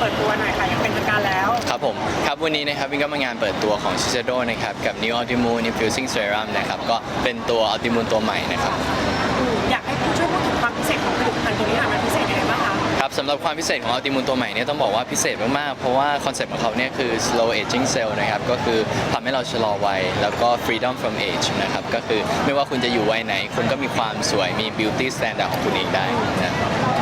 เปิดตัวหน่อยค่ะยังเป็นทางการแล้ว ครับผมครับวันนี้นะครับวินก็มางานเปิดตัวของ Shiseido นะครับกับ New Ultimate Infusing Serum นะครับก็เป็นตัว Ultimate ตัวใหม่นะครับอยากให้ผู้ช่วยพูดถึงความพิเศษของผลิตภัณฑ์ตัวนี้หน่อยมันพิเศษยังไงบ้างคะ ครับสำหรับความพิเศษของ Ultimate ตัวใหม่เนี่ยต้องบอกว่าพิเศษมากๆ เพราะว่าคอนเซ็ปต์ของเขาเนี่ยคือ slow aging cell นะครับก็คือทำให้เราชะลอวัย แล้วก็ freedom from age นะครับก็คือไม่ว่าคุณจะอยู่วัยไหน คุณก็มีความสวยมี beauty standard ของคุณเองได้นะครับ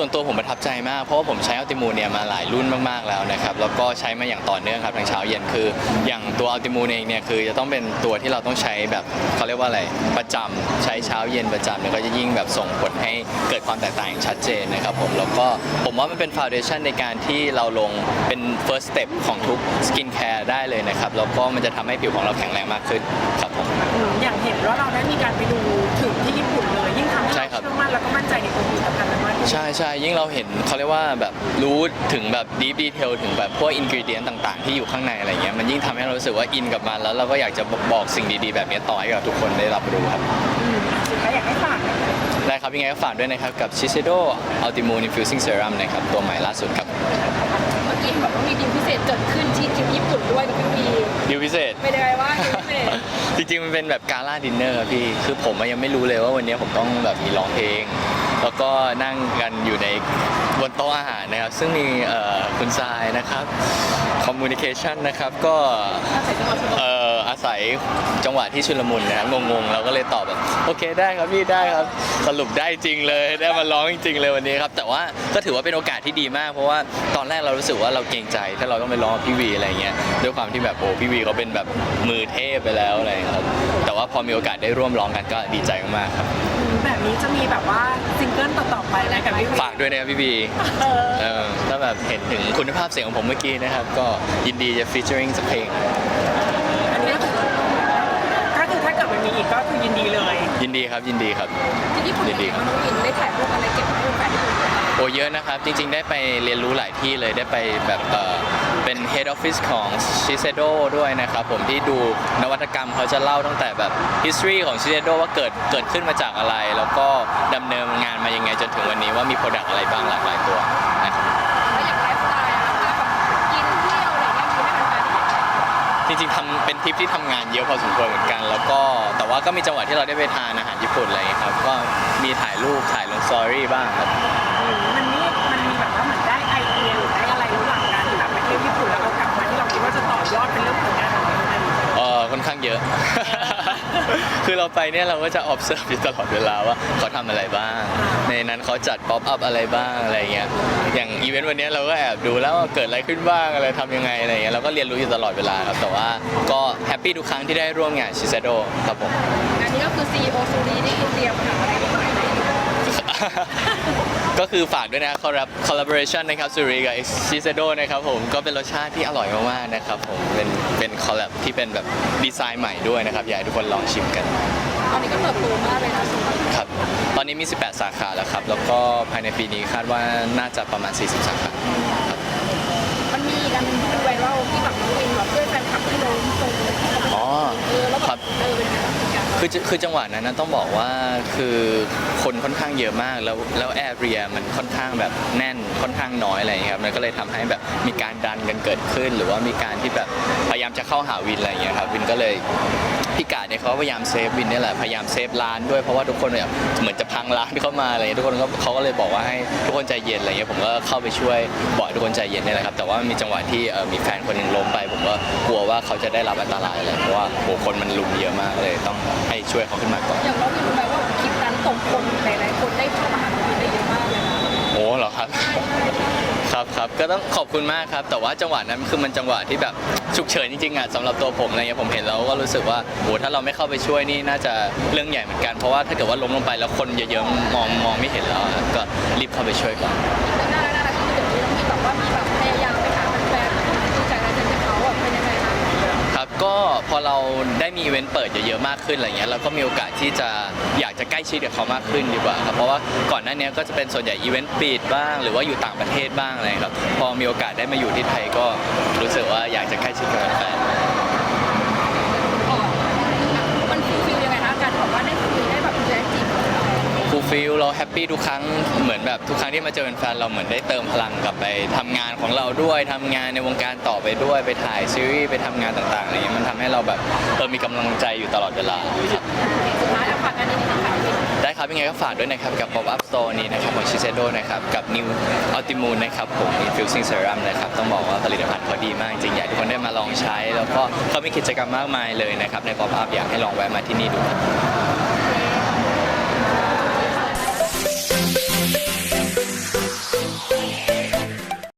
ส่วนตัวผมประทับใจมาก เพราะว่าผมใช้อัลติมูเนี่ยมาหลายรุ่นมากๆแล้วนะครับ แล้วก็ใช้มาอย่างต่อเนื่องครับทั้งเช้าเย็นคือ อย่างตัวอัลติมูเองเนี่ยคือจะต้องเป็นตัวที่เราต้องใช้แบบเขาเรียกว่าอะไรประจำใช้เช้าเย็นประจำเนี่ยก็จะยิ่งแบบส่งผลให้เกิดความแตกต่างอย่างชัดเจนนะครับผมแล้วก็ผมว่ามันเป็นฟาวเดชันในการที่เราลงเป็น first step ของทุกสกินแคร์ได้เลยนะครับแล้วก็มันจะทำให้ผิวของเราแข็งแรงมากขึ้นครับผมอืมอย่างเห็นว่าเราได้มีการไปดูถึงที่ญี่ปุ่นเลยยิ่งทำให้ใช่เราครับเชื่อมั่นแล้วก็มั่นใจในตัว ใช่ใช่ยิ่งเราเห็นเขาเรียกว่าแบบรู้ถึงแบบดีฟดีเทลถึงแบบพวกอินกิเดียนต่างๆ ที่อยู่ข้างในอะไรเงี้ยมันยิ่งทำให้เรารู้สึกว่าอินกับมันแล้วเราก็อยากจะบอกสิ่งดีๆ แบบนี้ต่อให้กับทุกคนได้รับรู้ครับอืมสุดท้ายอยากให้ฝากหน่อยได้ครับยังไงก็ฝากด้วยนะครับกับ Shiseido Ultimate Infusing Serum นะครับตัวใหม่ล่าสุดครับเมื่อกี้เห็นบอกว่ามีดีลพิเศษเกิดขึ้นที่ทริปญี่ปุ่นด้วยกับพี่วีดิวพิเศษเป็นยังไงว่างดีลพิเศษจริงๆมันเป็นแบบกาล่าดินเนอร์ครับพี่คือผมอะยังไม่รู้เลยว่าวันนี้ผมต้องแบบมีร้องเพลง แล้วก็นั่งกันอยู่ในบนโต๊ะอาหารนะครับ ซึ่งมีคุณทรายนะครับ communication นะครับก็อาศัยจังหวะที่ชุลมุนนะครับงงๆ เราก็เลยตอบแบบโอเคได้ครับพี่ได้ครับสรุปได้จริงเลยได้มาร้องจริงๆเลยวันนี้ครับ แต่ว่าก็ถือว่าเป็นโอกาสที่ดีมาก เพราะว่าตอนแรกเรารู้สึกว่าเราเกรงใจ ถ้าเราต้องไปร้องพี่วีอะไรเงี้ยด้วยความที่แบบโอ้พี่วีเขาเป็นแบบมือเทพไปแล้วอะไรเงี้ยครับแต่ว่าพอมีโอกาสได้ร่วมร้องกันก็ดีใจมากครับ แบบนี้จะมีแบบว่าซิงเกิลต่อๆไปอะไรกับพี่วิฝากด้วยนะครับพี่วีเออเออถ้าแบบเห็นถึงคุณภาพเสียงของผมเมื่อกี้นะครับ ก็ยินดีจะ featuring สักเพลง อันนี้ก็คือก็คือถ้าเกิดมันมีอีกก็คือยินดีเลยยินดีครับยินดีครับ ที่ญี่ปุ่นยินดีครับ น้องอินได้ถ่ายรูปอะไรเก็บไว้ให้แฟนที่ญี่ปุ่นไหมโอ้เยอะนะครับ จริงๆ ได้ไปเรียนรู้หลายที่เลยได้ไปแบบเออ เป็น head office ของ Shiseido ด้วยนะครับผมที่ดูนวัตกรรมเขาจะเล่าตั้งแต่แบบ history ของ Shiseido ว่าเกิดเกิดขึ้นมาจากอะไร แล้วก็ดำเนินงานมายังไงจนถึงวันนี้ว่ามี product อะไรบ้างหลากหลายตัวนะครับแล้วอย่างไลฟ์สไตล์อะคะแบบกินเที่ยวอะไรเงี้ยมีให้แฟนๆได้เห็นไหมจริงๆทำเป็นทริปที่ทำงานเยอะพอสมควรเหมือนกัน แล้วก็แต่ว่าก็มีจังหวะที่เราได้ไปทานอาหารญี่ปุ่นอะไรอย่างเงี้ยครับก็มีถ่ายรูปถ่ายลงสตอรี่บ้างครับ คือเราไปเนี่ยเราก็จะ observe อยู่ตลอดเวลาว่าเขาทำอะไรบ้าง ในนั้นเขาจัด pop up อะไรบ้างอะไรเงี้ย อย่างอีเวนต์วันเนี้ยเราก็แอบดูแล้วว่าเกิดอะไรขึ้นบ้างอะไรทำยังไงอะไรเงี้ยเราก็เรียนรู้อยู่ตลอดเวลาครับ แต่ว่าก็แฮปปี้ทุกครั้งที่ได้ร่วมงานชิเซโดครับผม อันนี้ก็คือ CEO ซูรีที่เตรียมหาอะไรใหม่ๆให้อยู่ ก็คือฝากด้วยนะ collab collaboration นะครับซูริกับ Shiseido นะครับผมก็เป็นรสชาติที่อร่อยมากๆนะครับผมเป็นเป็นคอลแลบที่เป็นแบบดีไซน์ใหม่ด้วยนะครับอยากให้ทุกคนลองชิมกัน ตอนนี้ก็เติบโตมากเลยนะซูรีครับ ตอนนี้มี 18 สาขาแล้วครับ แล้วก็ภายในปีนี้คาดว่าน่าจะประมาณ 40 สาขา คือคือจังหวะนั้นนะต้องบอกว่าคือคนค่อนข้างเยอะมาก แล้วแล้วแอเรียมันค่อนข้างแบบแน่นค่อนข้างน้อยอะไรอย่างเงี้ยครับมันก็เลยทำให้แบบมีการดันกันเกิดขึ้น หรือว่ามีการที่แบบพยายามจะเข้าหาวินอะไรอย่างเงี้ยครับวินก็เลยพี่กาดเนี่ยเขาพยายามเซฟวินนี่แหละพยายามเซฟร้านด้วยเพราะว่าทุกคนแบบเหมือนจะพังร้านเข้ามาอะไรทุกคนก็เขาก็เลยบอกว่าให้ทุกคนใจเย็นอะไรอย่างเงี้ยผมก็เข้าไปช่วยบอกทุกคนใจเย็นนี่แหละครับแต่ว่ามีจังหวะที่มีแฟนคนหนึ่งล้มไป ผมก็กลัวว่าเขาจะได้รับอันตรายอะไรเพราะว่าโหคนมันลุมเยอะมากเลยต้องให้ช่วยเขาขึ้นมาก่อน อย่างน้องวินรู้ไหมว่าคลิปนั้นส่งคนหลายๆคนได้เข้ามาหาน้องวินได้เยอะมากเลยนะโอ้เหรอครับ ครับครับก็ต้องขอบคุณมากครับ แต่ว่าจังหวะนั้นคือมันจังหวะที่แบบฉุกเฉินจริงๆอะสำหรับตัวผมอะไรเงี้ยผมเห็นแล้วก็รู้สึกว่าโหถ้าเราไม่เข้าไปช่วยนี่น่าจะเรื่องใหญ่เหมือนกันเพราะว่าถ้าเกิดว่าล้มลงไปแล้วคนเยอะๆมองมองไม่เห็นแล้วอะก็รีบเข้าไปช่วยก่อน ก็พอเราได้มีอีเวนต์เปิดเยอะๆมากขึ้นอะไรเงี้ยเราก็มีโอกาสที่จะอยากจะใกล้ชิดกับเขามากขึ้นดีกว่าครับเพราะว่าก่อนหน้านี้ก็จะเป็นส่วนใหญ่อีเวนต์ปิดบ้าง หรือว่าอยู่ต่างประเทศบ้างอะไรครับพอมีโอกาสได้มาอยู่ที่ไทยก็รู้สึกว่าอยากจะใกล้ชิดกับแฟน อ๋อมันฟิลฟิลยังไงคะการแบบว่าได้คุยได้แบบแรงจีบ ฟูลฟีลเราแฮปปี้ทุกครั้งเหมือนแบบทุกครั้งที่มาเจอแฟนเราเหมือนได้เติมพลังกลับไปทำงานของเราด้วยทำงานในวงการต่อไปด้วยไปถ่ายซีรีส์ไปทำงานต่างๆอะไรอย่างเงี้ยมันทำให้เราแบบเออมีกำลังใจอยู่ตลอดเวลาครับได้ครับยังไงก็ฝากด้วยนะครับกับ Pop Up Store นี้นะครับของ Shiseido นะครับกับ New Ultimune นะครับผม Infusing Serum นะครับต้องบอกว่าผลิตภัณฑ์เขาดีมากจริงๆอยากทุกคนได้มาลองใช้ แล้วก็เขามีกิจกรรมมากมายเลยนะครับใน Pop Up อยากให้ลองแวะมาที่นี่ดูครับ